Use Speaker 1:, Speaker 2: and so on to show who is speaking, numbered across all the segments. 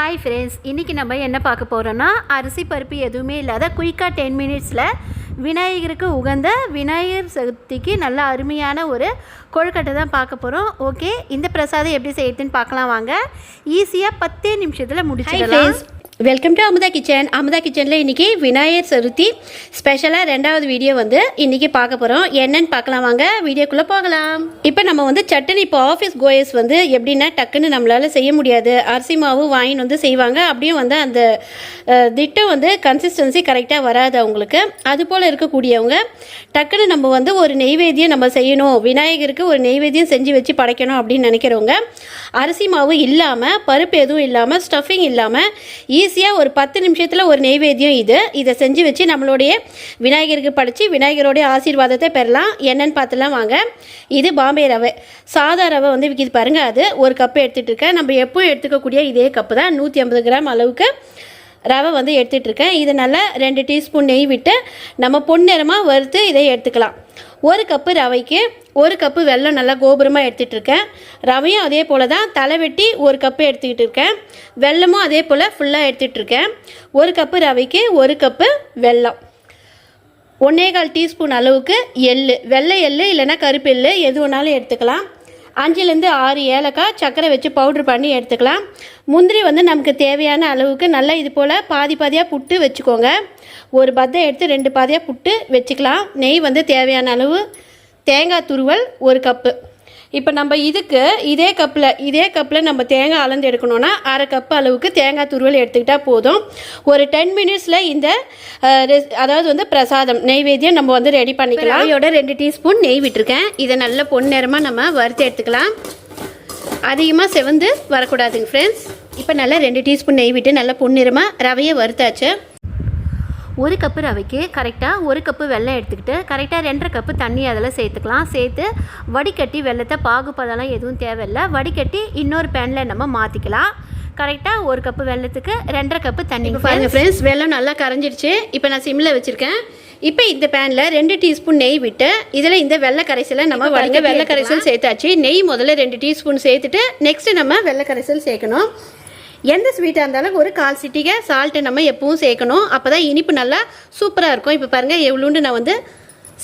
Speaker 1: Hi friends இன்றைக்கி நம்ம என்ன பார்க்க போகிறோன்னா அரிசி பருப்பு எதுவுமே இல்லாத குயிக்காக டென் மினிட்ஸில் விநாயகருக்கு உகந்த விநாயகர் சதுர்த்திக்கு நல்ல அருமையான ஒரு கொழுக்கட்டை தான் பார்க்க போகிறோம் ஓகே இந்த பிரசாதம் எப்படி செய்யுதுன்னு பார்க்கலாம் வாங்க. ஈஸியாக பத்தே நிமிஷத்தில் முடிச்சிடலாம். Welcome to Amudha kitchen Amudha கிச்சனில் இன்றைக்கி விநாயகர் சதுர்த்தி. ஸ்பெஷலாக ரெண்டாவது வீடியோ வந்து இன்றைக்கி பார்க்க போகிறோம் என்னென்னு பார்க்கலாம் வாங்க. வீடியோக்குள்ளே போகலாம். இப்போ நம்ம வந்து சட்னி இப்போ ஆஃபீஸ் கோயஸ் வந்து எப்படின்னா டக்குன்னு நம்மளால் செய்ய முடியாது. அரிசி மாவு வாங்கின்னு வந்து செய்வாங்க. அப்படியும் வந்து அந்த திட்டம் வந்து கன்சிஸ்டன்சி கரெக்டாக வராது அவங்களுக்கு. அது போல் இருக்கக்கூடியவங்க டக்குன்னு நம்ம வந்து ஒரு நெய்வேத்தியம் நம்ம செய்யணும். விநாயகருக்கு ஒரு நெய்வேத்தியம் செஞ்சு வச்சு படைக்கணும் அப்படின்னு நினைக்கிறவங்க அரிசி மாவு இல்லாமல் பருப்பு எதுவும் இல்லாமல் ஸ்டஃபிங் இல்லாமல் ஈஸியாக ஒரு பத்து நிமிஷத்தில் ஒரு நெய்வேத்தியம் இது. இதை செஞ்சு வச்சு நம்மளுடைய விநாயகருக்கு படித்து விநாயகருடைய ஆசீர்வாதத்தை பெறலாம். என்னென்னு பார்த்துலாம் வாங்க. இது பாம்பே ரவை. சாதா ரவை வந்து விற்கிது பாருங்கள் அது ஒரு கப்பு எடுத்துகிட்டு இருக்கேன். நம்ம எப்பவும் எடுத்துக்கக்கூடிய இதே கப்பு தான். நூற்றி ஐம்பது கிராம் அளவுக்கு ரவை வந்து எடுத்துகிட்டு இருக்கேன் இது நல்லா ரெண்டு டீஸ்பூன் நெய் விட்டு நம்ம பொன்னிறமாக வறுத்து இதை எடுத்துக்கலாம். ஒரு கப்பு ரவைக்கு ஒரு கப்பு வெல்லம் நல்லா கோபுரமாக எடுத்துகிட்டு இருக்கேன் ரவையும் அதே போல் தான் தலை வெட்டி ஒரு கப்பு எடுத்துக்கிட்டு இருக்கேன் வெல்லமும் அதே போல் ஃபுல்லாக எடுத்துகிட்டு இருக்கேன் ஒரு கப்பு ரவைக்கு ஒரு கப்பு வெல்லம். ஒன்றே கால் டீஸ்பூன் அளவுக்கு எள்ளு. வெள்ளை எள்ளு இல்லைன்னா கருப்பு எள் எது வேணாலும் எடுத்துக்கலாம். அஞ்சுலேருந்து ஆறு ஏலக்காய் சர்க்கரை வச்சு பவுட்ரு பண்ணி எடுத்துக்கலாம். முந்திரி வந்து நமக்கு தேவையான அளவுக்கு நல்லா இது போல் பாதி பாதியாக புட்டு வச்சுக்கோங்க. ஒரு பத்தை எடுத்து ரெண்டு பாதியாக புட்டு வச்சுக்கலாம். நெய் வந்து தேவையான அளவு. தேங்காய் துருவல் ஒரு கப்பு. இப்போ நம்ம இதுக்கு இதே கப்பில் இதே கப்பில் நம்ம தேங்காய் அளந்து எடுக்கணும்னா அரை கப் அளவுக்கு தேங்காய் துருவல் எடுத்துக்கிட்டால் போதும். ஒரு டென் மினிட்ஸில் இந்த ரெஸ்- அதாவது வந்து பிரசாதம் நெய்வேத்தியம் நம்ம வந்து ரெடி பண்ணிக்கலாம். இதோட ரெண்டு டீஸ்பூன் நெய் விட்டுருக்கேன். இதை நல்ல பொன்னிறமாக நம்ம வறுத்து எடுத்துக்கலாம். அதிகமாக செவந்து வரக்கூடாதுங்க ஃப்ரெண்ட்ஸ் இப்போ நல்லா ரெண்டு டீஸ்பூன் நெய் விட்டு நல்லா பொன்னிறமாக ரவையை வறுத்தாச்சு. ஒரு கப்பு ரவைக்கு கரெக்டாக ஒரு கப்பு வெல்லம் எடுத்துக்கிட்டு கரெக்டாக ரெண்டரை கப்பு தண்ணி அதில் சேர்த்துக்கலாம். சேர்த்து வடிகட்டி வெள்ளத்தை பாகுபதெல்லாம் எதுவும் தேவையில்லை. வடிகட்டி இன்னொரு பேனில் நம்ம மாற்றிக்கலாம் கரெக்டாக ஒரு கப்பு வெள்ளத்துக்கு ரெண்டரை கப்பு தண்ணி பாருங்க ஃப்ரெண்ட்ஸ் வெல்லம் நல்லா கரைஞ்சிருச்சு இப்போ நான் சிம்மில் வச்சுருக்கேன். இப்போ இந்த பேனில் ரெண்டு டீஸ்பூன் நெய் விட்டு இதில் இந்த வெள்ளை கரைசலை நம்ம வடிக்க வெள்ளை கரைசல் சேர்த்தாச்சு. நெய் முதல்ல ரெண்டு டீஸ்பூன் சேர்த்துட்டு நெக்ஸ்ட்டு நம்ம வெள்ளை கரைசல் சேர்க்கணும். எந்த ஸ்வீட்டாக இருந்தாலும் ஒரு கால் சிட்டிகை சால்ட்டு நம்ம எப்பவும் சேர்க்கணும். அப்போ தான் இனிப்பு நல்லா சூப்பராக இருக்கும். இப்போ பாருங்கள் எவ்வளோண்டு நான் வந்து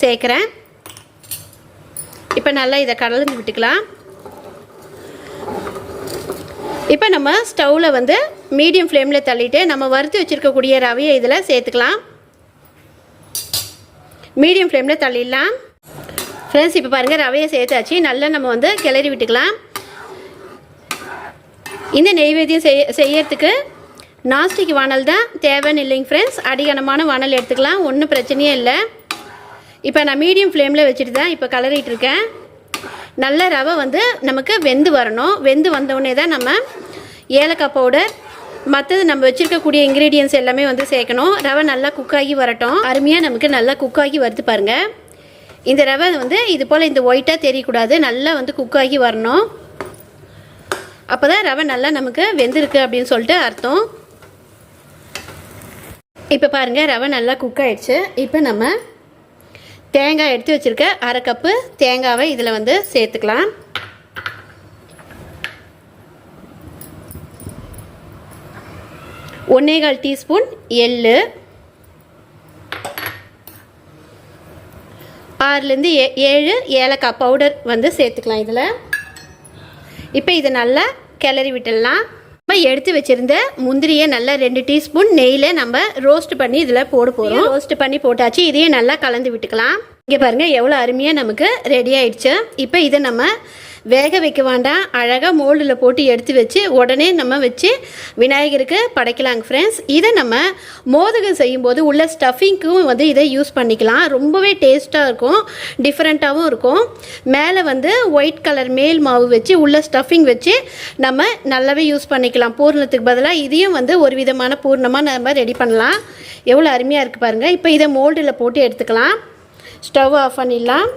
Speaker 1: சேர்க்குறேன். இப்போ நல்லா இதை கலந்து விட்டுக்கலாம். இப்போ நம்ம ஸ்டவ்வில் வந்து மீடியம் ஃப்ளேமில் தள்ளிட்டு நம்ம வறுத்து வச்சுருக்கக்கூடிய ரவையை இதில் சேர்த்துக்கலாம். மீடியம் ஃப்ளேமில் தள்ளிடலாம். ஃப்ரெண்ட்ஸ் இப்போ பாருங்கள் ரவையை சேர்த்தாச்சு. நல்லா நம்ம வந்து கிளறி விட்டுக்கலாம். இந்த நெய்வேத்தியம் செய்ய செய்யறதுக்கு நாஸ்டிக் வானல் தான் தேவைன்னு இல்லைங்க ஃப்ரெண்ட்ஸ் அடிகனமான வானல் எடுத்துக்கலாம். ஒன்றும் பிரச்சனையே இல்லை. இப்போ நான் மீடியம் ஃப்ளேமில் வச்சுட்டு தான் இப்போ கலரிட்டுருக்கேன் நல்ல ரவை வந்து நமக்கு வெந்து வரணும். வெந்து வந்தவுடனே தான் நம்ம ஏலக்காய் பவுடர் மற்றது நம்ம வச்சுருக்கக்கூடிய இன்க்ரீடியன்ஸ் எல்லாமே வந்து சேர்க்கணும். ரவை நல்லா குக்காகி வரட்டும். அருமையாக நமக்கு நல்லா குக்காகி வருது பாருங்கள் இந்த ரவை வந்து இது போல் இந்த ஒயிட்டாக தெரியக்கூடாது. நல்லா வந்து குக்காகி வரணும். அப்போ தான் ரவை நல்லா நமக்கு வெந்திருக்கு அப்படின்னு சொல்லிட்டு அர்த்தம். இப்போ பாருங்கள் ரவை நல்லா குக் ஆகிடுச்சு இப்போ நம்ம தேங்காய் எடுத்து வச்சுருக்க அரை கப்பு தேங்காவை இதில் வந்து சேர்த்துக்கலாம். ஒன்றே கால் டீஸ்பூன் எள்ளு. ஆறுலேருந்து ஏ ஏழு ஏலக்காய் பவுடர் வந்து சேர்த்துக்கலாம் இதில். இப்போ இதை நல்லா கிளறி விட்டுடலாம். நம்ம எடுத்து வச்சிருந்த முந்திரியை நல்லா ரெண்டு டீஸ்பூன் நெய்யில் நம்ம ரோஸ்ட் பண்ணி இதில் போட போகிறோம் ரோஸ்ட் பண்ணி போட்டாச்சு. இதையும் நல்லா கலந்து விட்டுக்கலாம். இங்கே பாருங்கள் எவ்வளோ அருமையாக நமக்கு ரெடி ஆயிடுச்சு. இப்போ இதை நம்ம வேக வைக்க வேண்டாம். அழகாக மோல்டில் போட்டு எடுத்து வச்சு உடனே நம்ம வச்சு விநாயகருக்கு படைக்கலாங்க ஃப்ரெண்ட்ஸ் இதை நம்ம மோதகம் செய்யும்போது உள்ள ஸ்டஃபிங்க்கும் வந்து இதை யூஸ் பண்ணிக்கலாம். ரொம்பவே டேஸ்ட்டாக இருக்கும். டிஃப்ரெண்ட்டாகவும் இருக்கும். மேலே வந்து ஒயிட் கலர் மேல் மாவு வச்சு உள்ள ஸ்டஃபிங் வச்சு நம்ம நல்லாவே யூஸ் பண்ணிக்கலாம். பூர்ணத்துக்கு பதிலாக இதையும் வந்து ஒரு விதமான பூர்ணமாக நம்ம ரெடி பண்ணலாம். எவ்வளோ அருமையாக இருக்குது பாருங்கள் இப்போ இதை மோல்டில் போட்டு எடுத்துக்கலாம். ஸ்டவ் ஆஃப் பண்ணிடலாம்.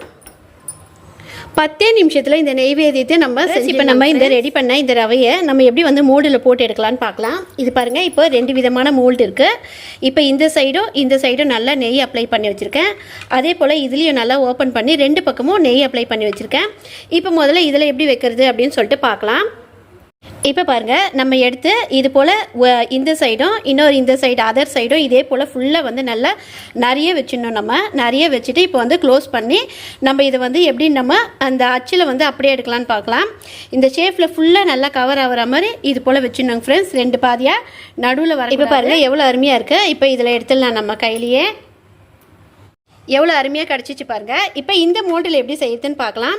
Speaker 1: பத்தே நிமிஷத்தில் இந்த நெய்வேத்தியத்தை நம்ம இப்போ நம்ம இந்த ரெடி பண்ண இந்த ரவையை நம்ம எப்படி வந்து மோல்டில் போட்டு எடுக்கலாம்னு பார்க்கலாம் இது பாருங்கள் இப்போ ரெண்டு விதமான மோல்டு இருக்குது இப்போ இந்த சைடும் இந்த சைடும் நல்லா நெய் அப்ளை பண்ணி வச்சுருக்கேன். அதே போல் இதுலேயும் நல்லா ஓப்பன் பண்ணி ரெண்டு பக்கமும் நெய் அப்ளை பண்ணி வச்சுருக்கேன். இப்போ முதல்ல இதில் எப்படி வைக்கிறது அப்படின்னு சொல்லிட்டு பார்க்கலாம் இப்போ பாருங்கள் நம்ம எடுத்து இது போல் இந்த சைடும் இன்னொரு இந்த சைடு அதர் சைடும் இதே போல் ஃபுல்லாக வந்து நல்லா நிறைய வச்சிடணும் நம்ம. நிறைய வச்சுட்டு இப்போ வந்து க்ளோஸ் பண்ணி நம்ம இதை வந்து எப்படி நம்ம அந்த அச்சில் வந்து அப்படியே எடுக்கலாம்னு பார்க்கலாம். இந்த ஷேப்பில் ஃபுல்லாக நல்லா கவர் ஆகிற மாதிரி இது போல் வச்சிடணும் ஃப்ரெண்ட்ஸ் ரெண்டு பாதியாக நடுவில் வர இப்போ பாருங்கள் எவ்வளோ அருமையாக இருக்குது இப்போ இதில் எடுத்துடலாம் நம்ம கையிலேயே. எவ்வளோ அருமையாக கிடச்சிச்சு பாருங்கள் இப்போ இந்த மோல்டில் எப்படி செய்யுதுன்னு பார்க்கலாம்.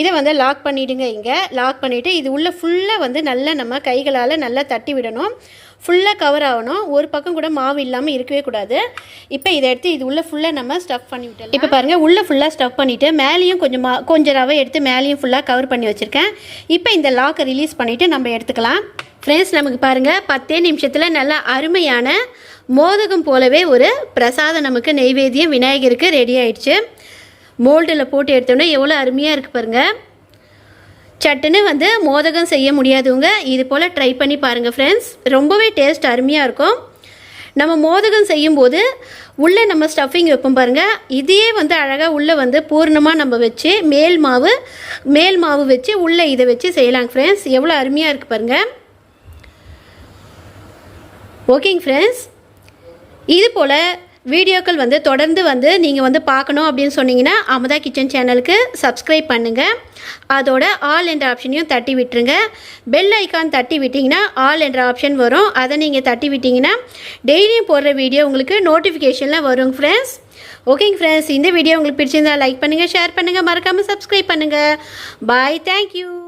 Speaker 1: இதை வந்து லாக் பண்ணிவிடுங்க இங்கே. லாக் பண்ணிவிட்டு இது உள்ளே ஃபுல்லாக வந்து நல்லா நம்ம கைகளால் நல்லா தட்டி விடணும். ஃபுல்லாக கவர் ஆகணும். ஒரு பக்கம் கூட மாவு இல்லாமல் இருக்கவே கூடாது. இப்போ இதை எடுத்து இது உள்ளே ஃபுல்லாக நம்ம ஸ்டஃப் பண்ணி விட்டோம் இப்போ பாருங்கள் உள்ளே ஃபுல்லாக ஸ்டஃப் பண்ணிவிட்டு மேலேயும் கொஞ்சம் மா கொஞ்சம் ரவை எடுத்து மேலேயும் ஃபுல்லாக கவர் பண்ணி வச்சுருக்கேன். இப்போ இந்த லாக்கை ரிலீஸ் பண்ணிவிட்டு நம்ம எடுத்துக்கலாம். ஃப்ரெண்ட்ஸ் நமக்கு பாருங்கள் பத்தே நிமிஷத்தில் நல்லா அருமையான மோதகம் போலவே ஒரு பிரசாதம் நமக்கு நெய்வேத்தியம் விநாயகருக்கு ரெடி ஆயிடுச்சு. மோல்டில் போட்டு எடுத்தோன்னே எவ்வளோ அருமையாக இருக்குது பாருங்கள் சட்டுன்னு வந்து மோதகம் செய்ய முடியாதவங்க இது போல் ட்ரை பண்ணி பாருங்கள் ஃப்ரெண்ட்ஸ் ரொம்பவே டேஸ்ட் அருமையாக இருக்கும். நம்ம மோதகம் செய்யும்போது உள்ளே நம்ம ஸ்டஃபிங் வைப்போம் பாருங்கள் இதையே வந்து அழகாக உள்ளே வந்து பூர்ணமாக நம்ம வச்சு மேல் மாவு மேல் மாவு வச்சு உள்ளே இதை வச்சு செய்யலாங்க ஃப்ரெண்ட்ஸ் எவ்வளோ அருமையாக இருக்குது பாருங்கள் ஓகேங்க ஃப்ரெண்ட்ஸ் இது போல் வீடியோக்கள் வந்து தொடர்ந்து வந்து நீங்கள் வந்து பார்க்கணும் அப்படின்னு சொன்னீங்கன்னா அமுதா கிச்சன் சேனலுக்கு சப்ஸ்கிரைப் பண்ணுங்கள் அதோட ஆல் என்ற ஆப்ஷனையும் தட்டி விட்டுருங்க. பெல் ஐக்கான் தட்டி விட்டிங்கன்னா ஆல் என்ற ஆப்ஷன் வரும். அதை நீங்கள் தட்டி விட்டிங்கன்னா டெய்லியும் போடுற வீடியோ உங்களுக்கு நோட்டிஃபிகேஷனில் வரும் ஃப்ரெண்ட்ஸ் ஓகேங்க ஃப்ரெண்ட்ஸ் இந்த வீடியோ உங்களுக்கு பிடிச்சிருந்தா லைக் பண்ணுங்கள் ஷேர் பண்ணுங்கள் மறக்காமல் சப்ஸ்கிரைப் பண்ணுங்கள் பாய் தேங்க்யூ